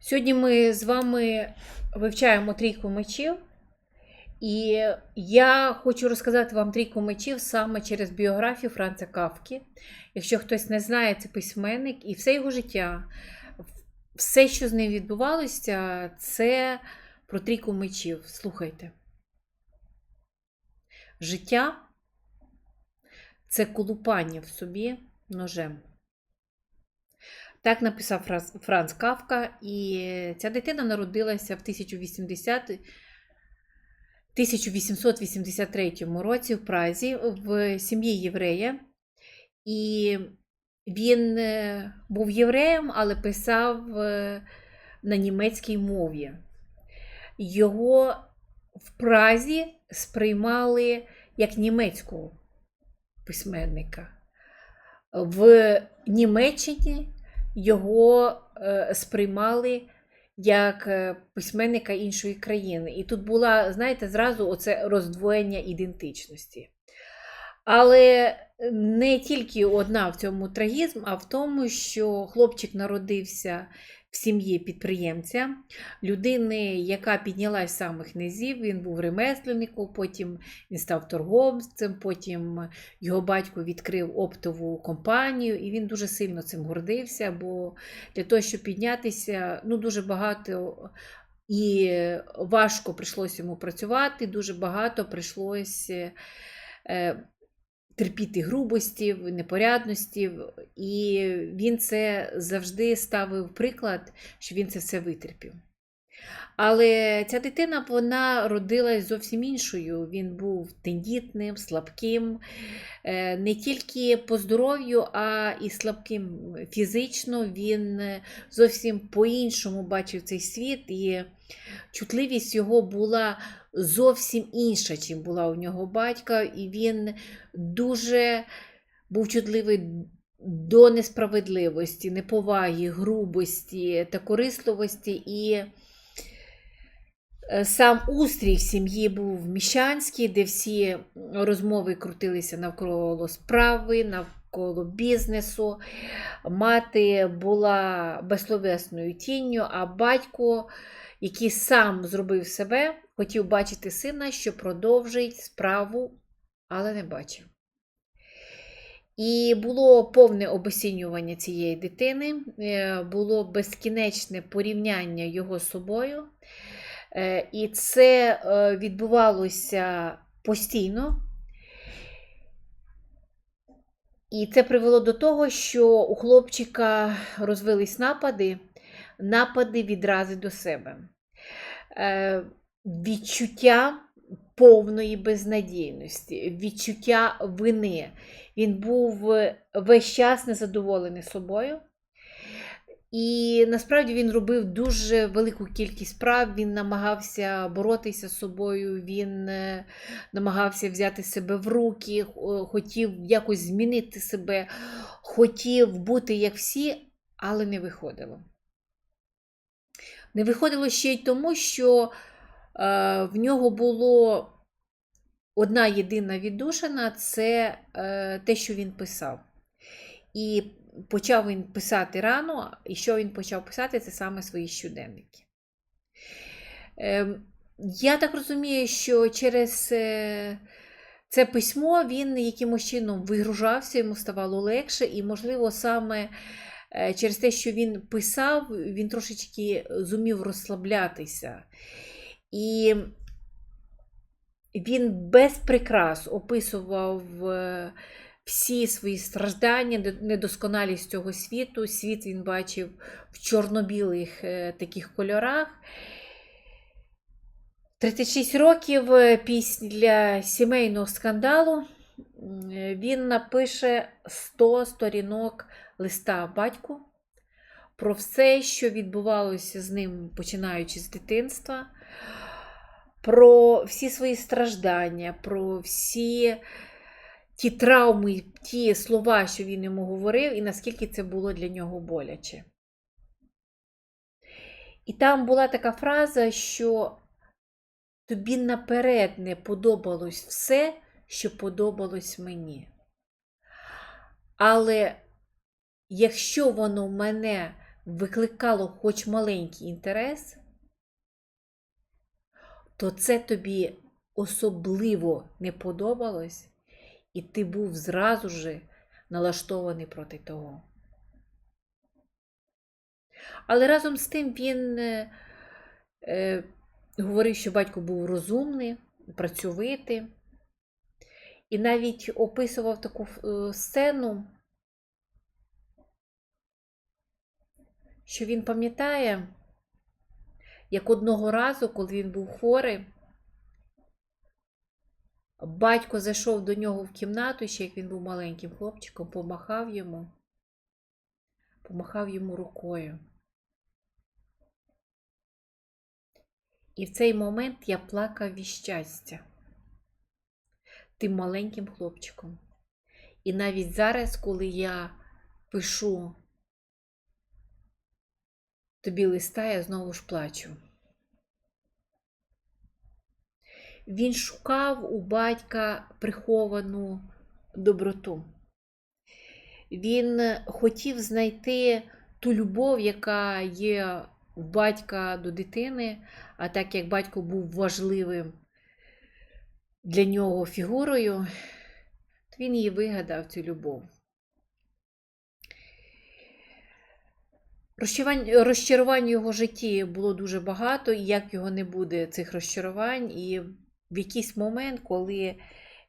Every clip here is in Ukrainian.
Сьогодні ми з вами вивчаємо трійку мечів, і я хочу розказати вам трійку мечів саме через біографію Франца Кавки. Якщо хтось не знає, це письменник, і все його життя, все, що з ним відбувалося, це про трійку мечів. Слухайте. Життя це колупання в собі ножем. Так написав Франц- Кавка, і ця дитина народилася в 1080 1883 році в Празі в сім'ї єврея. І він е, був євреєм, але писав е, на німецькій мові. Його в Празі сприймали як німецького письменника. В Німеччині його е, сприймали як е, письменника іншої країни. І тут була, знаєте, зразу оце роздвоєння ідентичності. Але не тільки одна в цьому трагізм, а в тому, що хлопчик народився сім'ї підприємця, людини, яка піднялась з самих низів, він був ремесленником, потім він став торговцем, потім його батько відкрив оптову компанію, і він дуже сильно цим гордився, бо для того, щоб піднятися, ну дуже багато і важко прийшлося йому працювати, дуже багато прийшлося е, терпіти грубостів, непорядностів, і він це завжди ставив приклад, що він це все витерпів. Але ця дитина вона родилась зовсім іншою. Він був тендітним, слабким, е, не тільки по здоров'ю, а і слабким фізично. Він е, зовсім по-іншому бачив цей світ, і чутливість його була зовсім інша, чим була у нього батька, і він дуже був чутливий до несправедливості, неповаги, грубості та корисливості. І сам устрій в сім'ї був міщанський, де всі розмови крутилися навколо справи, навколо бізнесу. Мати була безсловесною тінню, а батько, який сам зробив себе, хотів бачити сина, що продовжить справу, але не бачив. І було повне обесінювання цієї дитини, е, було безкінечне порівняння його з собою. Е, І це е, відбувалося постійно. І це привело до того, що у хлопчика розвились напади, напади відрази до себе. Е, Відчуття повної безнадійності, відчуття вини. Він був весь час незадоволений собою. І насправді він робив дуже велику кількість справ, він намагався боротися з собою, він е, намагався взяти себе в руки, хотів якось змінити себе, хотів бути як всі, але не виходило. Не виходило ще й тому, що е, в нього було одна єдина віддушина це е, те, що він писав. І почав він писати рано, і що він почав писати, це саме свої щоденники. Ем, Я так розумію, що через е, це письмо він якимось чином вигружався, йому ставало легше, і, можливо, саме е, через те, що він писав, він трошечки зумів розслаблятися. І він без прикрас описував е, всі свої страждання, недосконалість цього світу. Світ він бачив в чорно-білих е, таких кольорах. 36 років е, після сімейного скандалу е, він напише 100 сторінок листа батьку про все, що відбувалося з ним, починаючи з дитинства, про всі свої страждання, про всі ті травми, ті слова, що він йому говорив, і наскільки це було для нього боляче. І там була така фраза, що тобі наперед не подобалось все, що подобалось мені. Але якщо воно мене викликало хоч маленький інтерес, то це тобі особливо не подобалось, і ти був зразу же налаштований проти того. Але разом з тим він е, е, говорив, що батько був розумний, працьовитий, і навіть описував таку е, сцену, що він пам'ятає, як одного разу, коли він був хворий, батько зайшов до нього в кімнату, ще як він був маленьким хлопчиком, помахав йому, помахав йому рукою. І в цей момент я плакав від щастя тим маленьким хлопчиком. І навіть зараз, коли я пишу тобі листа, я знову ж плачу. Він шукав у батька приховану доброту. Він хотів знайти ту любов, яка є в батька до дитини, а так як батько був важливим для нього фігурою, то він її вигадав цю любов. Розчарувань в його житті було дуже багато, і як його не буде цих розчарувань, і в якийсь момент, коли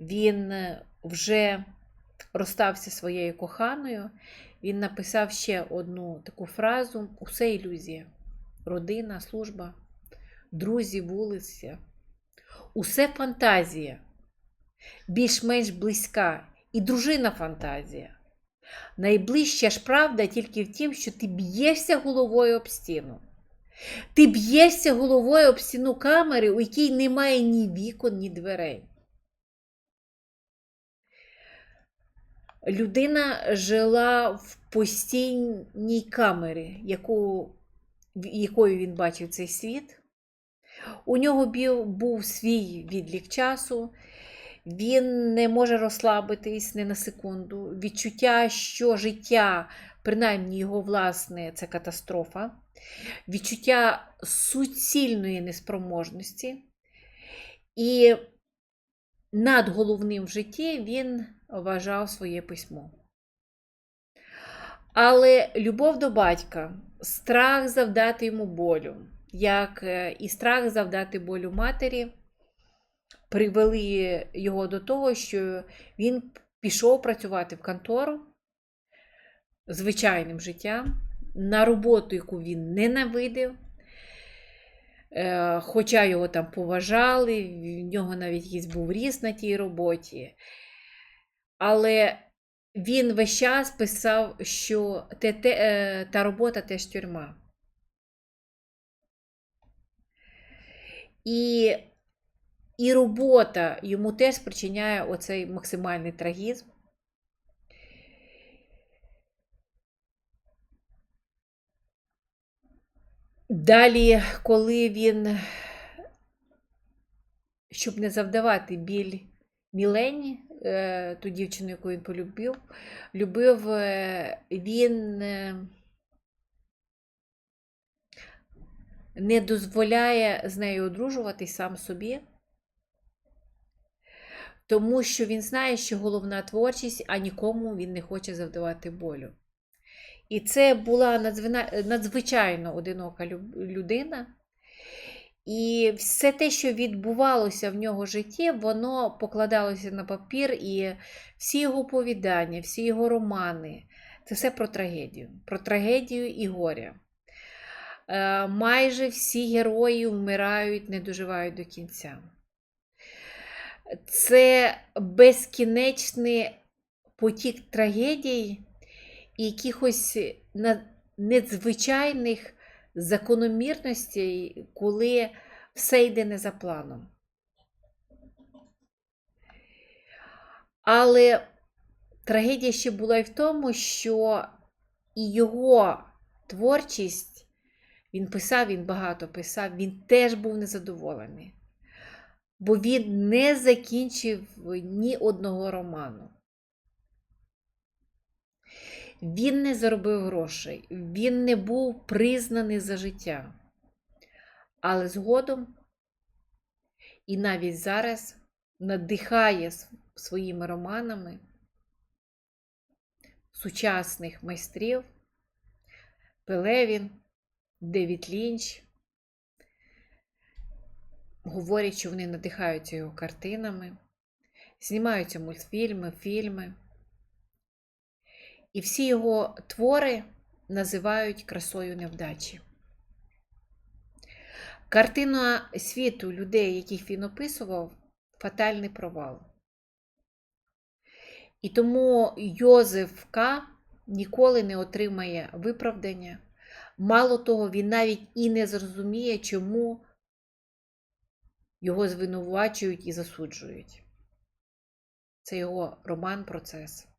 він вже розстався своєю коханою, він написав ще одну таку фразу: усе ілюзія, родина, служба, друзі, вулиця. Усе фантазія, більш-менш близька, і дружина фантазія. Найближча ж правда тільки в тім, що ти б'єшся головою об стіну. Ти б'єшся головою об стіну камери, у якій немає ні вікон, ні дверей. Людина жила в постійній камері, яку, якою він бачив цей світ. У нього був свій відлік часу, він не може розслабитись не на секунду. Відчуття, що життя, принаймні його власне, це катастрофа, відчуття суцільної неспроможності. І над головним в житті він вважав своє письмо. Але любов до батька, страх завдати йому болю як і страх завдати болю матері, привели його до того, що він пішов працювати в контору звичайним життям, на роботу, яку він ненавидив. Хоча його там поважали, в нього навіть якийсь був ріст на тій роботі. Але він весь час писав, що те, те, та робота теж тюрма. І і робота йому теж спричиняє оцей максимальний трагізм. Далі, коли він, щоб не завдавати біль Мілені, е, ту дівчину, яку він полюбив, любив, е, він е, не дозволяє з нею одружуватись сам собі, тому що він знає, що головна творчість, а нікому він не хоче завдавати болю. І це була надзвичайно одинока людина. І все те, що відбувалося в нього в житті, воно покладалося на папір, і всі його повідання, всі його романи це все про трагедію, про трагедію і горя. Е, майже всі герої вмирають, не доживають до кінця. Це безкінечний потік трагедій якихось надзвичайних закономірностей, коли все йде не за планом. Але трагедія ще була і в тому, що і його творчість він писав, він багато писав, він теж був незадоволений, бо він не закінчив ні одного роману. Він не заробив грошей, він не був признаний за життя. Але згодом і навіть зараз надихає своїми романами сучасних майстрів Пелевін, Девід Лінч. Говорять, що вони надихаються його картинами, знімаються мультфільми, фільми. І всі його твори називають красою невдачі. Картина світу людей, яких він описував, фатальний провал. І тому Йозеф К. ніколи не отримає виправдання. Мало того, він навіть і не зрозуміє, чому його звинувачують і засуджують. Це його роман Процес.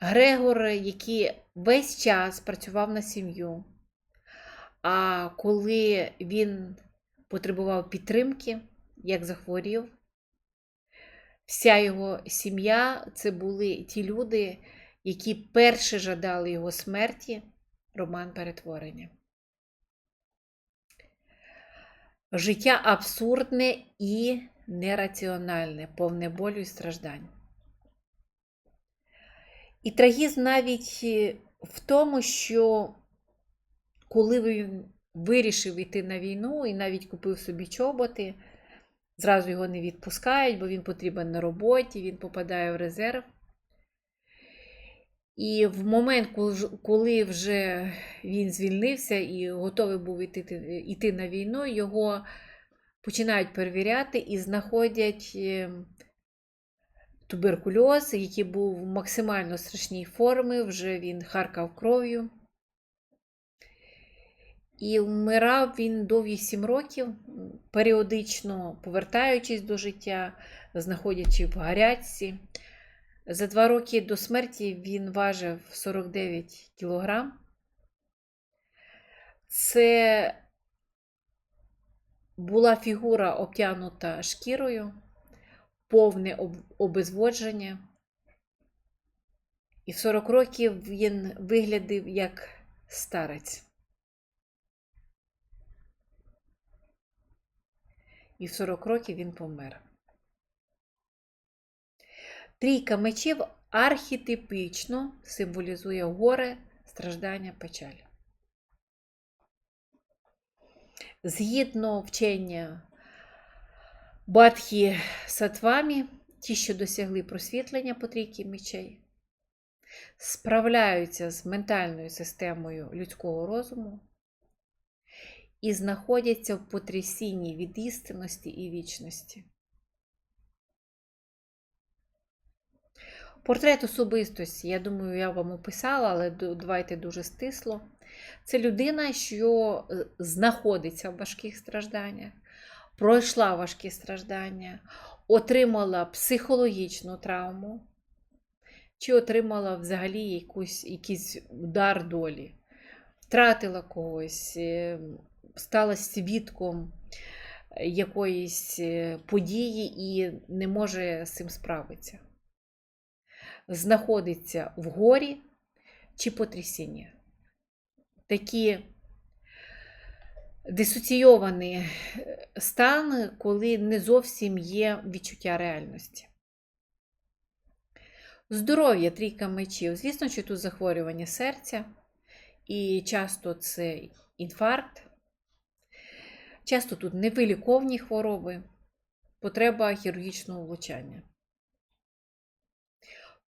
Грегор, який весь час працював на сім'ю, а коли він потребував підтримки, як захворів, вся його сім'я це були ті люди, які перші жадали його смерті, роман перетворення. Життя абсурдне і нераціональне, повне болю і страждань. І трагізм навіть е, в тому, що коли він вирішив йти на війну і навіть купив собі чоботи, зразу його не відпускають, бо він потрібен на роботі, він попадає в резерв. І в момент, коли вже він звільнився і готовий був йти, йти на війну, його починають перевіряти і знаходять е, туберкульоз, який був в максимально страшній формі, вже він харкав кров'ю. І вмирав він довгі сім років, періодично повертаючись до життя, знаходячи в гарячці. За два роки до смерті він важив 49 кілограм. Це була фігура обтянута шкірою, повне обезводження. І в 40 років він виглядав як старець. І в 40 років він помер. Трійка мечів архетипічно символізує горе, страждання, печаль. Згідно вчення Бадхі Сатвамі, ті, що досягли просвітлення по трійки мечей, справляються з ментальною системою людського розуму і знаходяться в потрясінні від істинності і вічності. Портрет особистості, я думаю, я вам описала, але давайте дуже стисло. Це людина, що е, знаходиться в важких стражданнях, пройшла важкі страждання, отримала психологічну травму, чи отримала взагалі якусь, якийсь удар долі, втратила когось, е, стала свідком якоїсь е, події і не може з цим справитися знаходиться в горі чи потрясінні. Такі дисоційований е, стан, коли не зовсім є відчуття реальності. Здоров'я трійка мечів. Звісно, що тут захворювання серця, і часто це інфаркт, часто тут невиліковні хвороби, потреба хірургічного влучання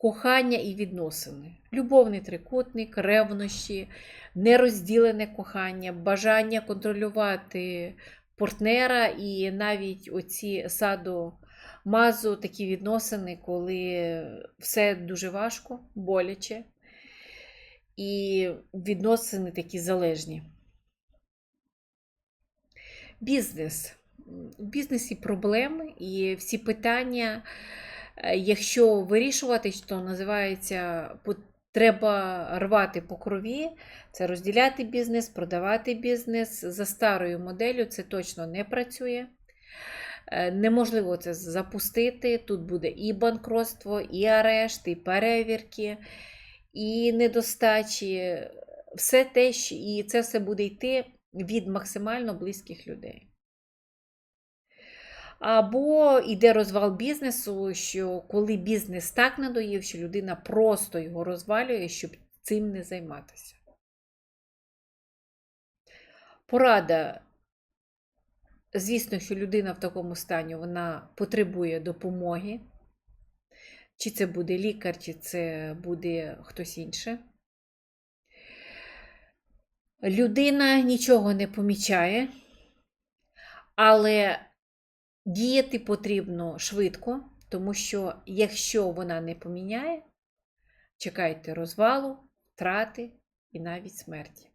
кохання і відносини, любовний трикутник, ревнощі, нерозділене кохання, бажання контролювати партнера і навіть оці саду мазу такі відносини, коли все дуже важко, боляче, і відносини такі залежні. Бізнес. У бізнесі проблеми і всі питання. Е, Якщо вирішувати, то називається треба рвати по крові, це розділяти бізнес, продавати бізнес. За старою моделлю це точно не працює. Е, Неможливо це запустити. Тут буде і банкротство, і арешт, і перевірки. і недостачі, все те, і це все буде йти від максимально близьких людей. Або йде розвал бізнесу, що коли бізнес так надоїв, що людина просто його розвалює, щоб цим не займатися. Порада. Звісно, що людина в такому стані вона потребує допомоги. Чи це буде лікар, чи це буде хтось інше. Людина нічого не помічає, але діяти потрібно швидко, тому що якщо вона не поміняє, чекайте розвалу, втрати і навіть смерті.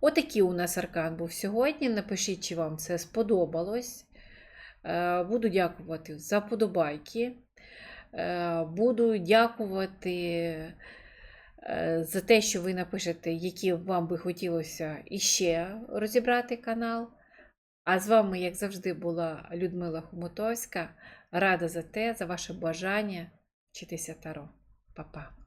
Отакий у нас аркан був сьогодні. Напишіть, чи вам це сподобалось. Е, Буду дякувати за подобайки. Е, Буду дякувати е, за те, що ви напишете, які вам би хотілося іще розібрати канал. А з вами, як завжди, була Людмила Хомутовська. Рада за те, за ваше бажання вчитися Таро. Па-па!